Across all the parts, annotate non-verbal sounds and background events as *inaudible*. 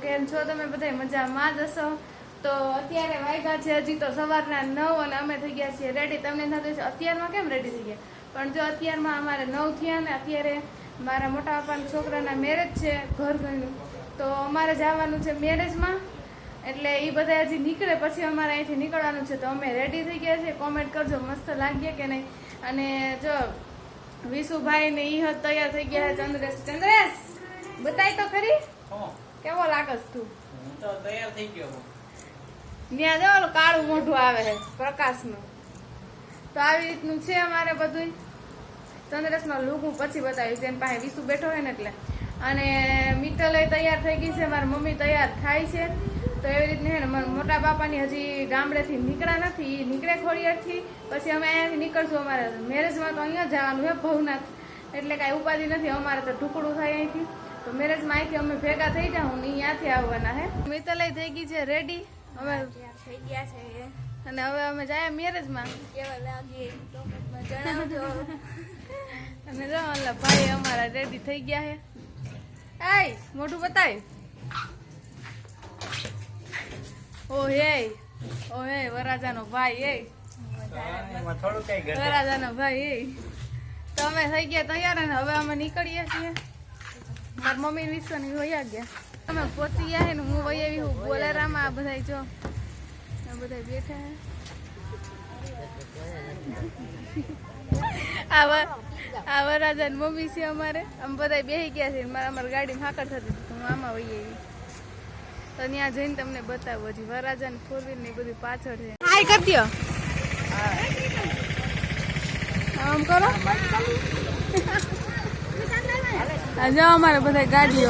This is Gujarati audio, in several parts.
કેમ છો? તમે બધા મજામાં જ હશો? તો અત્યારે વાગ્યા છે હજી તો સવારના નવ અને અમે થઈ ગયા છીએ રેડી તમને થતું છે અત્યારમાં કેમ રેડી થઈ ગયા? પણ જો અત્યારમાં અમારે નવ થયા ને અત્યારે મારા મોટા બાપાના છોકરાના મેરેજ છે ઘર ઘરનું. તો અમારે જવાનું છે મેરેજમાં એટલે એ બધા હજી નીકળે પછી અમારે અહીંથી નીકળવાનું છે. તો અમે રેડી થઈ ગયા છીએ. કોમેન્ટ કરજો, મસ્ત લાગીએ કે નહીં? અને જો વિશુભાઈ ને ઈ તૈયાર થઈ ગયા ચંદ્રેશ. ચંદ્રેશ, બતાય તો ખરી. કેવો લાગસ તું? તો તૈયાર થઈ ગયો હું. ત્યાં જો કાળું મોઢું આવે છે પ્રકાશનું. તો આવી રીતનું છે અમારે બધું ચંદ્રેશનો લુક હું પછી બતાવીશ એમ પાસે વિસુ બેઠો હોય ને એટલે. અને મિત્તલ તૈયાર થઈ ગઈ છે મારી મમ્મી તૈયાર થાય છે. તો એવી રીતની હે ને મારા મોટા બાપાની હજી ગામડેથી નીકળ્યા નથી એ નીકળે ખોડિયારથી. પછી અમે અહીંયાથી નીકળશું અમારે મેરેજમાં તો અહીંયા જવાનું છે ભવનાથ. એટલે કાંઈ ઉપાધિ નથી અમારે તો ઢુકડું થાય અહીંથી. તો મેરેજમાં અહીંથી અમે ભેગા થઈ જાઉં ને અહીંયાથી આવવાના હે? મિત્તલ થઈ ગઈ છે રેડી અમે થઈ ગયા છે અને હવે અમે જાય મેરેજમાં કેવા લાગે જણાવજો. અને જો ઓલા ભાઈ અમારા રેડી થઈ ગયા હે આય મોઢું બતાય. ઓ હે ઓ હે વરાજાનો ભાઈ એ. વરાજાનો ભાઈ એ. તો અમે થઈ ગયા તૈયાર અને હવે અમે નીકળીએ છીએ. મારી મમ્મી વિશ્વની વયા ગયા. અમે પહોંચી ગયા છે ને હું વહી આવી હું બોલેરામાં આ બધા જો આ બધા બેઠા આ વરાજાની મમ્મી છે અમારે. અમે બધા બેસી ગયા છે મારા અમારી ગાડીમાં હાકર થતી હતી હું આમાં વહી આવી. તો ત્યાં જઈને તમને બતાવું હજી વરાજા ને ફોર વ્હીલ ને બધું પાછળ છે. હાય કરી દો આમ કરો. જો અમારે બધા ગાડી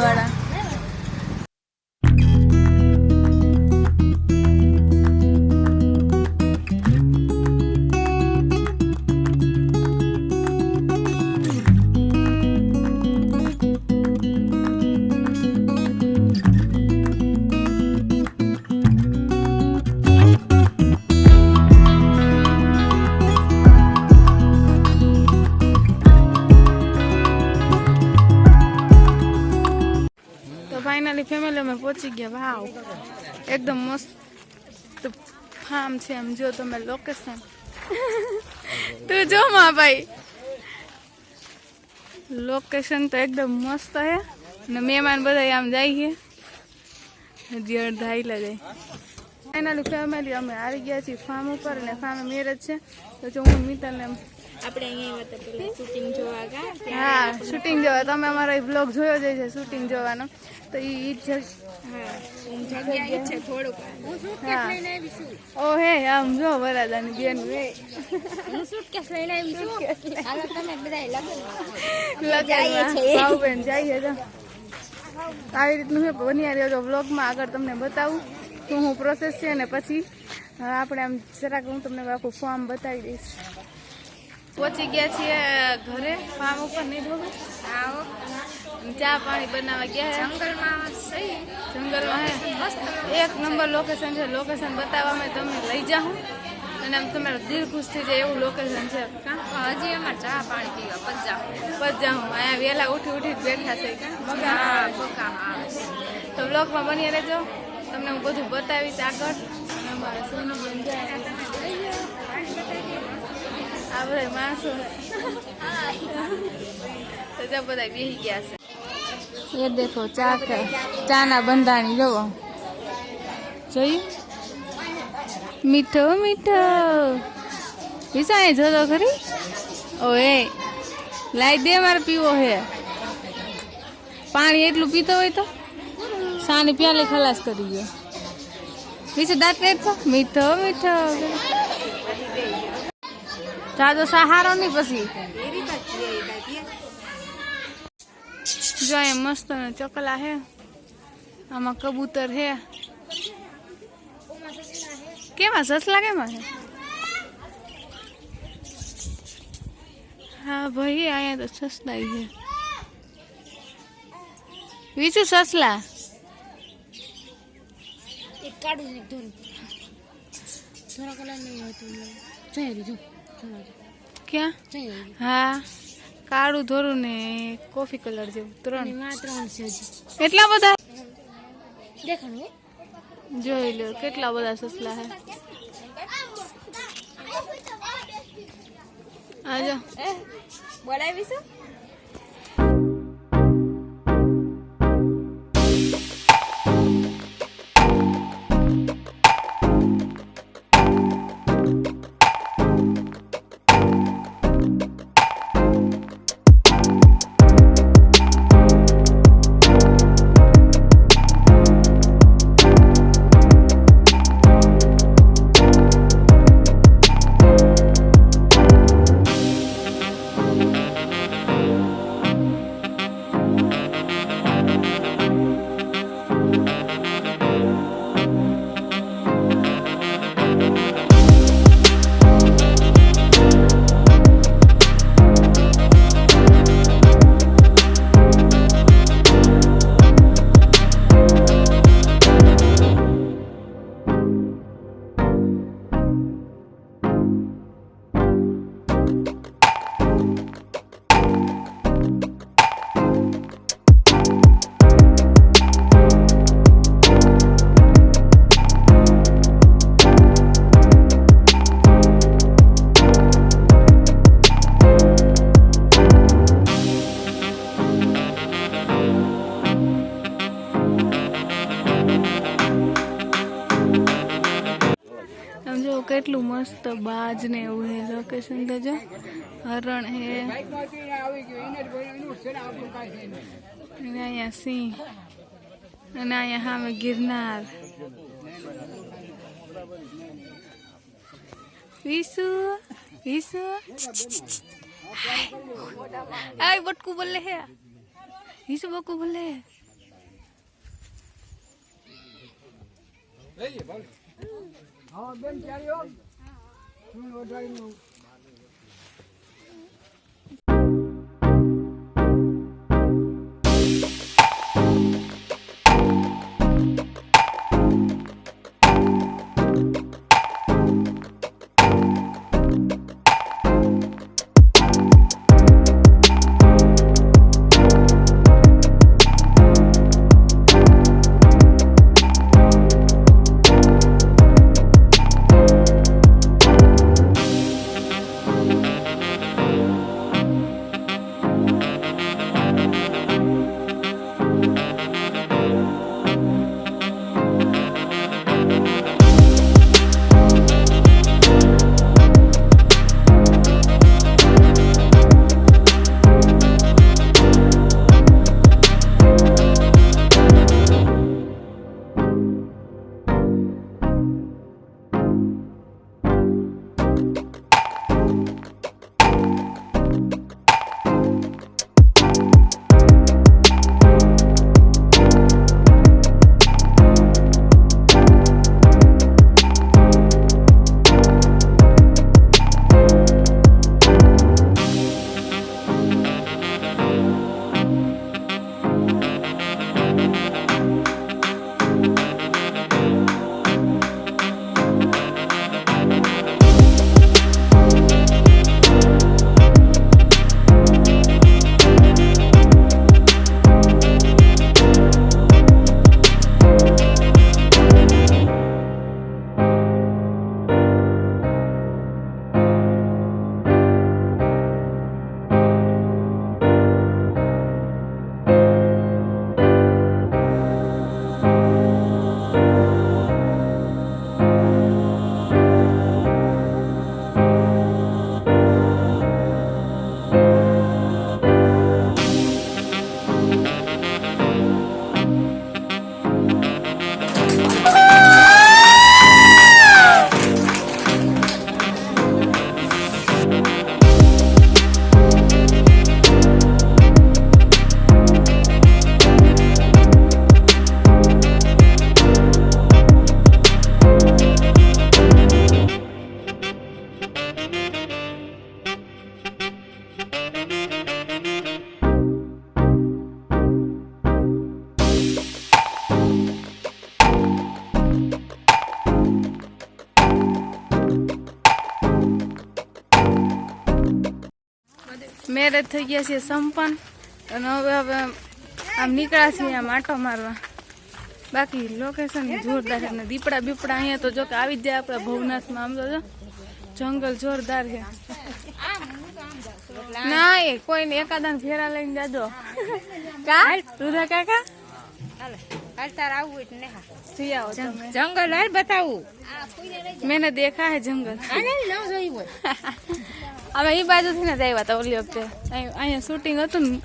ફેમિલી અમે પહોંચી ગયા. વાવ. એકદમ મસ્ત ફાર્મ છે એમ. જો તમે લોકેશન તું જો માં ભાઈ લોકેશન તો એકદમ મસ્ત છે. ને મહેમાન બધા આમ જાય છે. હજી અડધા આઈલા જાય. ફાઇનલી ફેમિલી અમે આવી ગયા છીએ. ફાર્મ ઉપર અને ફાર્મ મેરેજ છે. તો જો હું મિત્રને એમ આપણે અહીંયા આવ્યા હતા પેલા શૂટિંગ જોવા ગયા હા શૂટિંગ જોવા. તમે અમારો બ્લોગ જોયો જ છે શૂટિંગ જોવાનો. તો એ ઈ જ હા જગ્યા છે થોડુંક. હું હા. લઈને આવી છું. ઓ હે આમ જો વરાદાની બેન હે. હું suitcase લઈને આવી છું. હાલો તમે બધા લગન લગન છે આવ બેન જઈએ તો આવી રીતનું છે બન્યા રહ્યો તો વ્લોગમાં આગળ તમને બતાવું શું હું પ્રોસેસ છે અને પછી આપણે આમ જરાક હું તમને આખું ફોર્મ બતાવી દઈશ. પહોંચી ગયા છીએ ઘરે. ફાર્મ ઉપર નહીં ભોગું આવો. ચા પાણી બનાવવા ગયા છે જંગલમાં સહી જંગલમાં હે. એક નંબર લોકેશન છે. લોકેશન બતાવવા મેં તમને લઈ જાઉં અને આમ તમારું દિલ ખુશ થઈ જાય એવું લોકેશન છે. હજી અમારે ચા પાણી પીવા પજા પજા જાઉં અહીંયા વહેલા ઉઠી ઉઠી બેઠા છે. હા. તો બ્લોગમાં બની રહેજો. તમને હું બધું બતાવીશ આગળ. અને અમારા સોનુબેન જાય આ બધા માણસો તો જ્યાં બધા બેસી ગયા છે એ દેખો ચા કે ચાના બંધાણી જોવો જોયું મીઠો મીઠો વિસા એ જોતો ખરી ઓએ લાઈ દે મારે પીવો હે પાણી એટલું પીતો હોય તો સાની પ્યાલે ખલાસ કરી ગયો વિશે દાંત કાઢતો મીઠો મીઠો જાજો સહારો નહીં પછી જો અહીંયા મસ્ત ને ચકલા હે આમાં કબૂતર હે કેમાં સસલા કેમાં છે હા ભાઈ અહીંયા તો સસલા છે બીજું સસલા એક કાઢું ને ધોરું થોડા કલર નહીં હતું જઈ દીધું ક્યાં? હા. કાળું ધોરું ને કોફી કલર જેવું ત્રણ. ત્રણ છે એટલા બધા? દેખાણું જોઈ લો કેટલા બધા સસલા હે. આજો બોલાવીશું? મસ્ત બાજ ને એવું હે લોકેશન તો જો. હરણ હે. અને અહીંયા સિંહ. અને અહીંયા સામે ગિરનાર. વિસુ વિસુ. આય બટકુ બોલે હે. વિસુ બકુ બોલે હે. I don't know. મેરેજ થઈ ગયા છીએ સંપન્ન. અને હવે હવે આમ નીકળ્યા છીએ આમ આંટો મારવા. બાકી લોકેશન જોરદાર છે અને દીપડા બીપડા અહીંયા તો જો કે આવી જ જાય આપણે ભવનાથમાં. આમ તો જો, જંગલ જોરદાર છે. ના એ કોઈને એકાદા ફેરા લઈને જાજો. કાકા? હાલ તાર આવવું હોય ને હા જઈ આવો તમે. જંગલ હાલ બતાવું. મેને દેખા હે જંગલ આને ન જોયું હોય. *laughs* અમે એ બાજુથી ને જ આવ્યા હતા ઓલી વખતે. અહીંયા શૂટિંગ હતું ને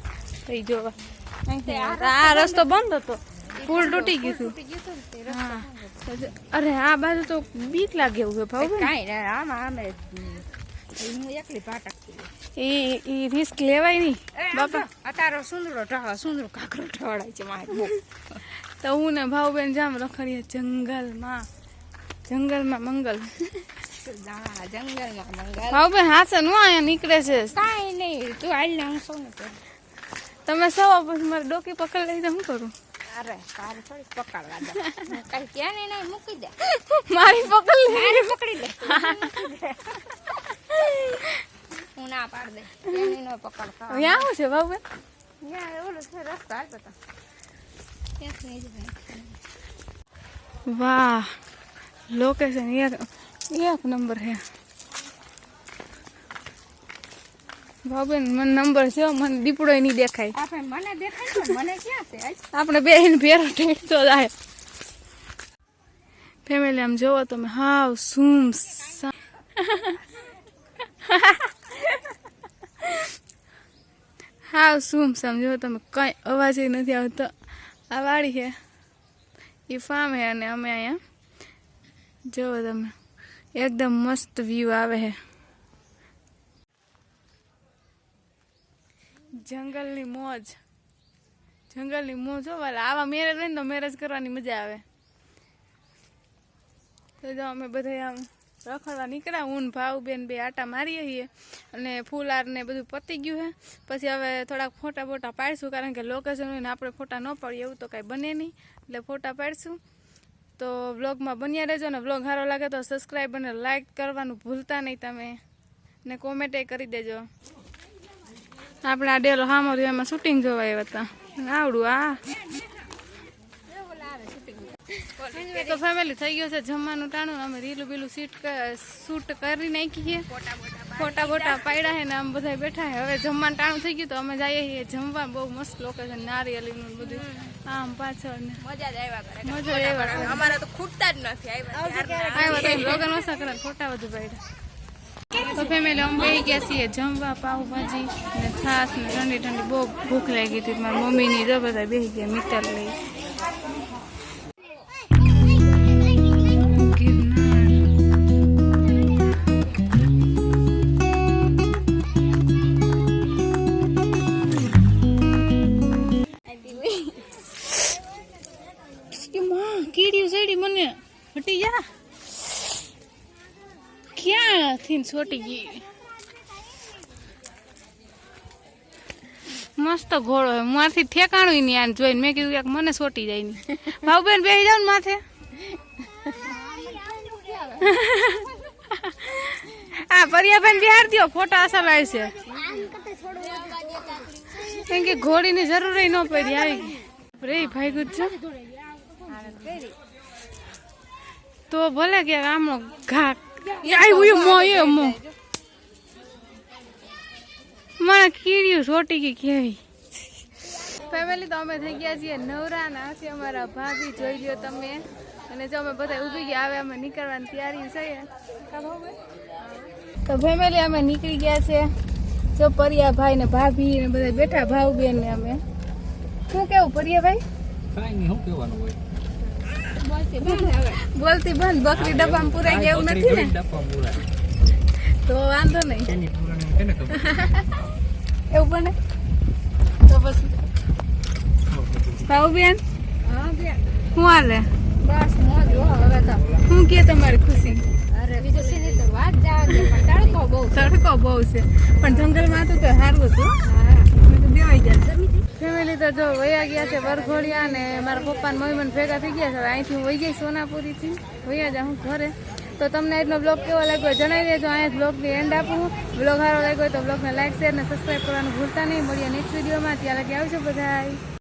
તો જોવા. આ રસ્તો બંધ હતો. પુલ તૂટી ગયું હતું. હા. અરે આ બાજુ તો બીક લાગે એવું છે ભાવ કાંઈ ના આમાં આમે હું એકલી ભાટકતી એ એ રિસ્ક લેવાય નહીં બાપા. અત્યારે સુંદરો ઢા સુંદરો કાકરો ઢળાય છે મારે. *laughs* તો હું ને ભાવબેન જામ રખડીએ જંગલમાં. જંગલમાં મંગલ. હા ભાવબેન હાથે નું અહીંયા નીકળે છે. કાંઈ નહીં તું હાલ ને હું ને કરું? તમે સવા પછી મારે ડોકી પકડ લઈ તો શું કરું? અરે તારે થોડી પકડવા દે. કઈ ત્યાં ને નહીં મૂકી દે. મારી પકડ લે પકડી લે હું ના પાડ દે. પકડતા ત્યાં શું છે ઓલું છે રસ્તો હાલતો તો ત્યાંથી નહીં જવાય. વાહ લોકેશન એક એક નંબર છે બાબેન મને નંબર છે મને દીપડો નહીં દેખાય આપણે મને દેખાય મને ક્યાં છે આપણે બે ભેરો ઠેકતો જાય ફેમિલી આમ જોવો તમે હાવ સુમ હાવ સુમ સમજો તમે કઈ અવાજ નથી આવતો આ વાડી છે. એ ફાર્મ છે અને અમે અહીંયા જોવો તમે. એકદમ મસ્ત વ્યૂ આવે છે. જંગલની મોજ. જંગલની મોજ હો આવા મેરેજ હોય ને તો મેરેજ કરવાની મજા આવે. તો જો અમે બધા આમ રખડવા નીકળ્યા. હું ભાવ બેન, બે આટા મારીએ છીએ અને ફૂલ હાર ને બધું પતી ગયું છે પછી હવે થોડાક ફોટા બોટા પાડીશું, કારણ કે લોકેશન હોય ને આપણે ફોટા ન પાડીએ, એવું તો કાંઈ બને નહીં. એટલે ફોટા પાડીશું. તો વ્લોગમાં બન્યા રહેજો ને વ્લોગ સારો લાગે તો સબસ્ક્રાઈબ અને લાઇક કરવાનું ભૂલતા નહીં તમે. ને કોમેન્ટ કરી દેજો. આપણે આ ડેલો હામો એમાં શૂટિંગ જોવા આવ્યા હતા. આવડું આ તો ફેમિલી થઈ ગયો છે જમવાનું ટાણું અમે રીલું બીલું સીટ શૂટ કરી નાખીએ. ફોટા બોટા પાડ્યા છે ને આમ બધા બેઠા છે હવે જમવાનું ટાણું થઈ ગયું તો અમે જઈએ છીએ જમવા. બહુ મસ્ત લોકેશન નારિયેલીનું ને બધું. આમ પાછળ ને. મજા જ આવ્યા કરે. મજા કરે. તો ખૂટતા જ નથી. આવ્યા આવ્યો તો લોગન ઓછા કરે ફોટા બધું પાડ્યા તો ફેમિલી અમે બેહી ગયા છીએ જમવા પાઉભાજી ને છાશ ને ઠંડી ઠંડી. બહુ ભૂખ લાગી હતી. મારી મમ્મીની જો બધા બેસી ગયા મિત્ર લઈ. છોટી ગઈ. મસ્ત ઘોડો હે મારથી ઠેકાણું નહીં આને જોઈને. મેં કીધું કે મને છોટી જાય નહીં. ભાવબેન બેસી જાવ ને માથે. આ પરિયાબેન બિહાર દો ફોટા અસર આવશે કેમ કે ઘોડીની જરૂર ન પડી આવી રે ભાઈ ગુજ છો તો ભલે કે આમનો ઘા આવ્યું મો એ મો. મારા કીડ્યું છોટી ગઈ કેવી ફેમિલી તો અમે થઈ ગયા છીએ નવરા ના છે અમારા ભાભી જોઈ લ્યો તમે. અને જો અમે બધા ઊભી ગયા આવે અમે નીકળવાની તૈયારી છે. તો ફેમિલી અમે નીકળી ગયા છે. જો પરિયા ભાઈ ને ભાભી ને બધા બેઠા ભાવ બેન ને અમે. શું કેવું પરિયા ભાઈ કાંઈ નહીં શું કહેવાનું હોય? બોલતી બંધ બકરી ડબ્બામાં પુરાઈ ગયા એવું નથી ને? તો વાંધો નહીં? એવું બને? તો પછી. ભાવ બેન. હા શું હાલે? બસ મોજ હો હવે તો. શું કે તમારી ખુશી? અરે ખુશી વાત જવા દે તડકો બહુ તડકો બહુ છે. પણ જંગલમાં હતું તો સારું હતું. હા. મેં તો દેવાઈ ગયા. ફેમિલી તો જો વયા ગયા છે વરઘોડિયા ને મારા પપ્પા ને મમ્મી મને ભેગા થઈ ગયા છે. હવે અહીંથી હું વહી ગઈ સોનાપુરીથી. વયા જા હું ઘરે. તો તમને આજનો બ્લોગ કેવો લાગ્યો જણાવી દેજો. અહીંયા બ્લોગની એન્ડ આપું બ્લોગ સારો લાગ્યો તો બ્લોગને લાઈક શેર ને સબસ્ક્રાઈબ કરવાનું ભૂલતા નહીં. મળીએ નેક્સ્ટ વિડીયોમાં ત્યાં લગી આવજો બધાય.